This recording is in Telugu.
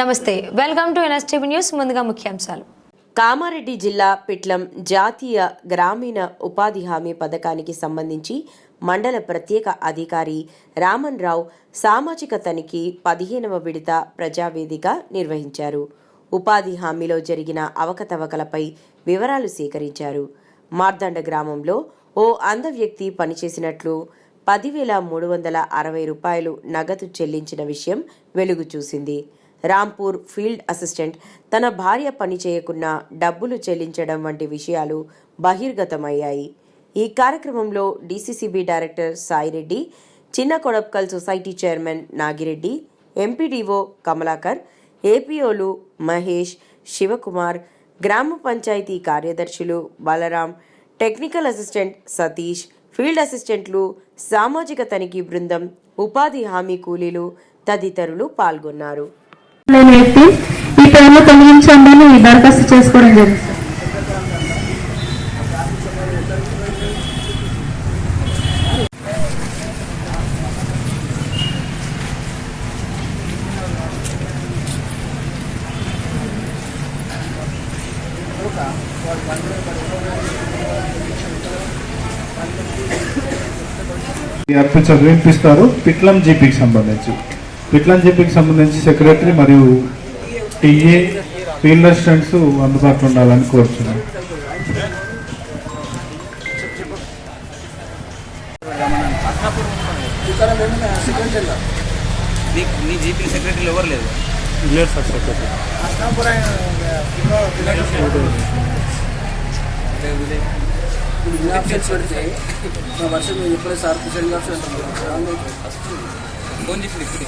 నమస్తే వెల్కమ్ టు ఎన్ఎస్టీవీ న్యూస్. ముందుగా ముఖ్యాంశాలు. కామారెడ్డి జిల్లా పిట్లం జాతీయ గ్రామీణ ఉపాధి హామీ పథకానికి సంబంధించి మండల ప్రత్యేక అధికారి రామన్ రావు సామాజిక తనిఖీ పదిహేనవ విడత ప్రజావేదిక నిర్వహించారు. ఉపాధి హామీలో జరిగిన అవకతవకలపై వివరాలు సేకరించారు. మార్దండ గ్రామంలో ఓ అంధ వ్యక్తి పనిచేసినట్లు పదివేల మూడు వందల అరవై రూపాయలు నగదు చెల్లించిన విషయం వెలుగు చూసింది రాంపూర్ ఫీల్డ్ అసిస్టెంట్ తన భార్య పని చేయకున్నా డబ్బులు చెల్లించడం వంటి విషయాలు బహిర్గతమయ్యాయి. ఈ కార్యక్రమంలో DCCB director Saireddy Chinna Kodapgal society chairman Nagireddy MPDO Kamalakar ఏపీఓలు Mahesh Shivakumar గ్రామ పంచాయతీ కార్యదర్శులు Balaram technical assistant Satish field అసిస్టెంట్లు సామాజిక తనిఖీ బృందం ఉపాధి హామీ కూలీలు తదితరులు పాల్గొన్నారు. లేని వ్యక్తి ఈ టైంలో తొలగించండి అని దరఖాస్తు చేసుకోవడం జరిగింది సార్. అర్పి చదివిపిస్తారు పిట్లం జీపీకి సంబంధించి పిట్లం జీపీకి సంబంధించి సెక్రటరీ మరియు టీఏ ఫీల్డ్ అసిస్టెంట్స్ అందుబాటులో ఉండాలని కోరుతున్నాను నీ జీపీ సెక్రటరీలు ఎవరు లేదు ఇప్పుడు వినాప్షన్స్ పెడితే మా వర్షం ఎప్పుడే సార్ కిషన్ గారు ఫోన్ చేసి